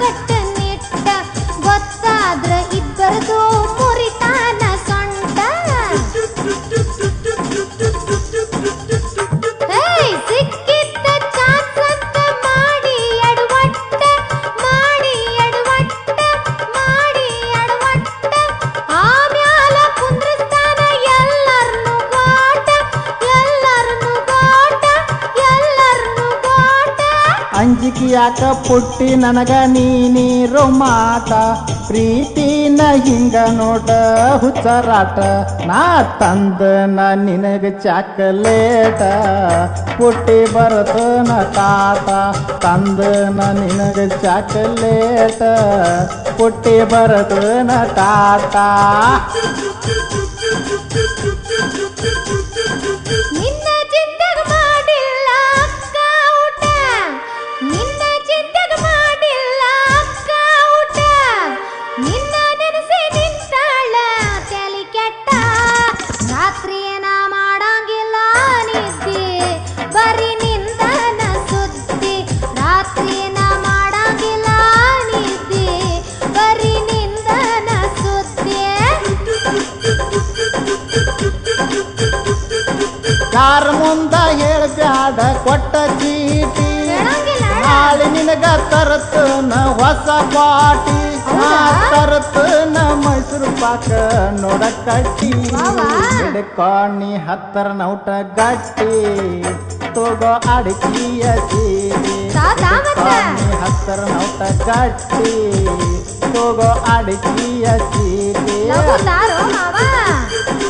ಕಟ್ಟ ನಿಟ್ಟ ಗೊತ್ತಾದ್ರ ಇಬ್ಬರದು ಅಂಜಿಕೆ ಯಾಕ ಪುಟ್ಟಿ ನನಗ ನೀನಿರೋ ಪ್ರೀತಿ ನ ಹಿಂಗ ನೋಡ ಹುಚ್ಚರಾಟ. ನಾ ತಂದ ನಿನಗ ಚಾಕಲೇಟ, ಪುಟ್ಟಿ ನ ತಾತ ತಂದ ನಿನಗ ಚಾಕಲೇಟ, ಪುಟ್ಟಿ ಬರ್ತನ ಟಾಟ ರಾತ್ರಿ ಏನ ಮಾಡಂಗಿಲ್ಲ ನಿದ್ದೆ. ಬರೀ ನಿಂದನ ಸುದ್ದಿ. ರಾತ್ರಿ ಏನ ಮಾಡಂಗಿಲ್ಲ ನಿದ್ದೆ. ಬರೀ ನಿಂದನ ಸುದ್ದಿ. ಯಾರ ಮುಂದ ಹೇಳ್ಬ್ಯಾಡ ಕೊಟ್ಟ ಚೀಟಿ. ಹೇಳಂಗಿಲ್ಲ. ನಾಳೆ ನಿನಗ ತರತನ ಹೊಸ ಪಾಟಿ. ನಾ ಹೌದಾ? ತರತನ ಮೈಸೂರು ಪಾಕ ನೋಡ ಕಟ್ಟಿ ವಾವಾ. ಹಿಡ್ಕಾಣಿ ಹತ್ತರ ನೌಟ ಗಟ್ಟಿ. ತೋಗೋ ಅಡಕಿಯ ಸೀರೆ. ಹತ್ತರ ನೌಟ ಗಟ್ಟಿ. ತೋಗೋ ಅಡಕಿಯ ಸೀರೆ.